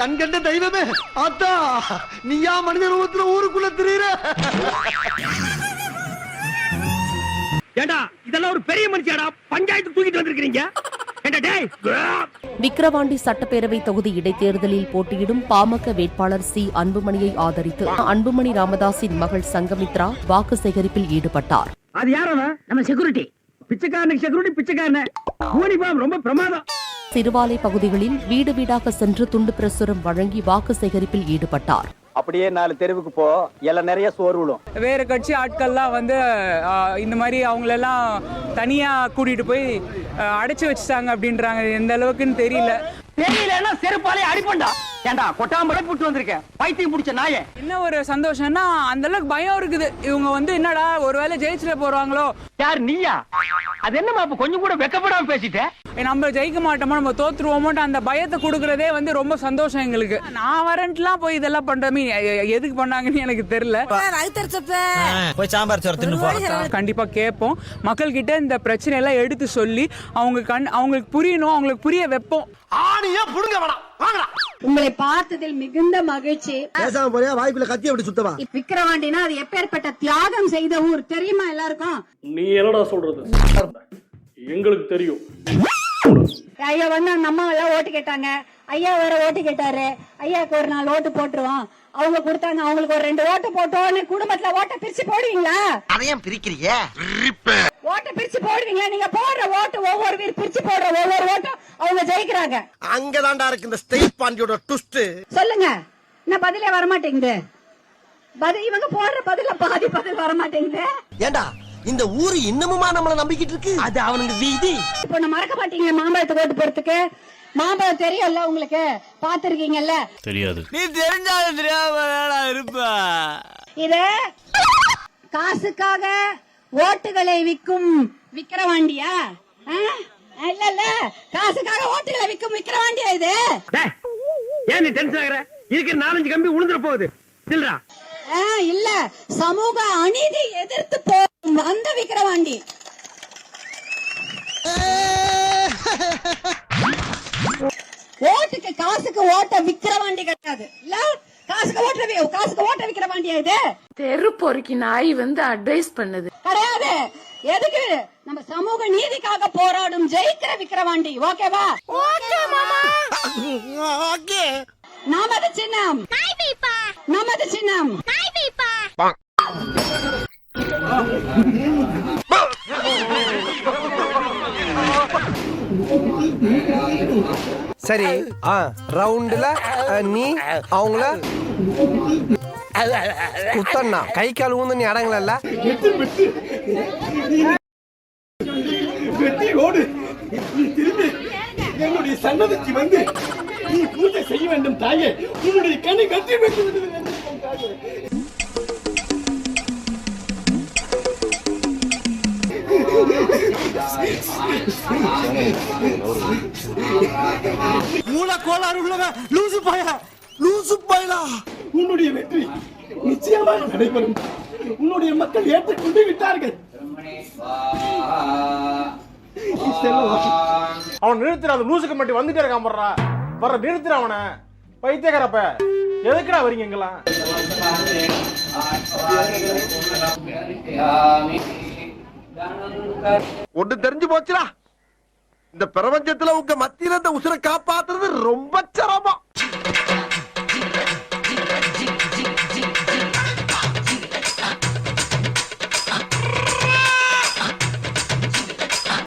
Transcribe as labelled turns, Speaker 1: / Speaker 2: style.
Speaker 1: கண் கண்ட தெய்வமே. ஆத்தா நீயா மனித ரூபத்துல ஊருக்குள்ள திரியிற?
Speaker 2: ஏண்டா இதெல்லாம் ஒரு பெரிய மனுஷியாடா. பஞ்சாயத்து தூக்கிட்டு வந்திருக்கீங்க
Speaker 3: விக்கிரவாண்டி சட்டப்பேரவை தொகுதி இடைத்தேர்தலில் போட்டியிடும் பாமக வேட்பாளர் சி. அன்புமணியை ஆதரித்து அன்புமணி ராமதாஸின் மகள் சங்கமித்ரா வாக்கு சேகரிப்பில் ஈடுபட்டார்.
Speaker 2: அது யார் அவன்? நம்ம செக்யூரிட்டி பிச்சைக்காரனுக்கு செக்யூரிட்டி பிச்சைக்காரன். ரொம்ப பிரமாதம்.
Speaker 3: சிறுவாலை பகுதிகளில் வீடு வீடாக சென்று துண்டு பிரசுரம் வழங்கி வாக்கு சேகரிப்பில் ஈடுபட்டார்.
Speaker 4: அப்படியே நாலு தெருவுக்கு போ எல்லாம் நிறைய சோறு விழும்.
Speaker 5: வேறு கட்சி ஆட்கள்லாம் வந்து இந்த மாதிரி அவங்களெல்லாம் தனியாக கூட்டிகிட்டு போய் அடைச்சி வச்சுட்டாங்க அப்படின்றாங்க. எந்த அளவுக்குன்னு தெரியல.
Speaker 2: தெரியலன்னா செருப்பாலே அடிப்பண்டா. ஏண்டா கொட்டாம்பளை புட்டு வந்திருக்கேன். பைத்தியம் பிடிச்ச நாயே.
Speaker 5: என்ன ஒரு சந்தோஷம்னா அந்த அளவுக்கு பயம் இருக்குது. இவங்க வந்து என்னடா ஒருவேளை ஜெயிச்சுட்டு போறாங்களோ?
Speaker 2: யார் நீயா? அது என்னமா அப்ப கொஞ்சம் கூட வெக்கப்படாம பேசிட்ட?
Speaker 5: நம்ம ஜெயிக்க மாட்டோமோ நம்ம தோத்துருவோமோட்டு அந்த பயத்தை கொடுக்கறதே வந்து ரொம்ப சந்தோஷம் எங்களுக்கு. நான் வரேன்ட்டுலாம் போய் இதெல்லாம் பண்றமே எதுக்கு பண்ணாங்கன்னு எனக்கு தெரியல.
Speaker 6: போய் சாம்பார் சோறு
Speaker 5: கண்டிப்பா கேட்போம். மக்கள் கிட்ட இந்த பிரச்சனை எல்லாம் எடுத்து சொல்லி அவங்க கண் அவங்களுக்கு புரியணும் அவங்களுக்கு புரிய வைப்போம்.
Speaker 1: ஆணியா புடுங்க வேணாம். வாங்கடா.
Speaker 7: உங்களை பார்த்ததில் மிகுந்த மகிழ்ச்சி.
Speaker 1: பேசாம போறியா? வாய்க்குள்ள கத்தி அப்படி சுத்தவா?
Speaker 7: விக்கிரவாண்டினா அது எப்பேற்பட்ட தியாகம் செய்த ஊர். தெரியுமா எல்லாருக்கும்?
Speaker 8: நீ என்னடா சொல்றது? எங்களுக்கு தெரியும்.
Speaker 7: ஐயா வந்து அந்த அம்மா எல்லாம் ஓட்டு கேட்டாங்க. ஐயா வேற ஓட்டு கேட்டாரு. ஐயாக்கு ஒரு நாள் ஓட்டு போட்டுருவோம். அவங்க கொடுத்தாங்க. அவங்களுக்கு ஒரு ரெண்டு ஓட்டு போட்டோன்னு குடும்பத்துல ஓட்டை பிரிச்சு போடுவீங்களா?
Speaker 1: அதையும் பிரிக்கிறீங்க
Speaker 7: பிரிச்சு போடுவீங்களா நீங்க போடுற ஓட்டு ஒவ்வொரு பேர் பிரிச்சு போடுற ஒவ்வொரு ஓட்டும் அவங்க ஜெயிக்கிறாங்க.
Speaker 1: அங்கதான்டா இருக்கு இந்த ஸ்டேட் பாண்டியோட ட்விஸ்ட்
Speaker 7: சொல்லுங்க என்ன பதிலே வரமாட்டேங்குது. பதில் இவங்க போடுற பதில பாதி பதில் வரமாட்டேங்குது.
Speaker 1: ஏண்டா இந்த ஊரு இன்னமுமா நம்மள நம்பிக்கிட்டு இருக்கு? அது அவனுக்கு வீதி.
Speaker 7: இப்போ நான் மறக்க மாட்டீங்க மாம்பழத்துக்கு ஓட்டு போறதுக்கு மாம்பழம் தெரியும்ல உங்களுக்கு? பாத்திருக்கீங்கல்ல
Speaker 6: நீ தெரிஞ்சாலும் தெரியாம இருப்ப.
Speaker 7: இது காசுக்காக ஓட்டுகளை விற்கும் விக்கிரவாண்டியா? இல்ல இல்ல. காசுக்காக ஓட்டுகளை விற்கும் விக்கிரவாண்டியா இது?
Speaker 2: ஏன் நீ டென்ஷன் ஆகுற? இருக்கிற நாலஞ்சு கம்பி உளுந்துற போகுது. சில்றா.
Speaker 7: இல்ல. சமூக அநீதி எதிர்த்து போகும் அந்த விக்கிரவாண்டி. ஓட்டுக்கு காசுக்கு ஓட்ட விக்கிரவாண்டி கிடையாது. இல்ல காசுக்கு ஓட்ட காசுக்கு ஓட்ட விக்கிரவாண்டியா இது?
Speaker 9: தெரு பொறுக்கி நாய் வந்து அட்வைஸ் பண்ணுது.
Speaker 7: கிடையாது. எதுக்கு? நம்ம சமூக நீதிக்காக போராடும் ஜெயிக்கிற விக்கிரவாண்டி ஓகேவா நமது சின்னம். நமது சின்னம்.
Speaker 10: சரி ரவுண்டுல நீ அவங்கள குத்தண்ணா. கை கால் ஊந்து நீ அடங்கல
Speaker 8: வெற்றி ஓடு. திரும்பி என்னுடைய சன்னதிக்கு வந்து நீ பூஜை செய்ய வேண்டும் தாயே. உன்னுடைய கண்ணை கட்டி வைத்து.
Speaker 1: மூல கோளாறு உள்ளவன் லூசு பாயா. லூசு பாயலா.
Speaker 8: உன்னுடைய வெற்றி நிச்சயமாக நடைபெறும். உன்னுடைய மக்கள் ஏற்றுக்கொண்டு விட்டார்கள்.
Speaker 11: அவன் நிறுத்துற அந்த லூசுக்கு மட்டும் வந்துட்டே இருக்கான் போடுறா. வர நிறுத்துற அவனை. பைத்தியக்காரப்ப. எதுக்குடா வரீங்க எங்கெல்லாம்
Speaker 1: ஒண்ணு தெரிஞ்சு போச்சுடா. இந்த பிரபஞ்சத்துல உங்க மத்தியில இந்த உசுரை காப்பாத்துறது ரொம்ப சிரமம்.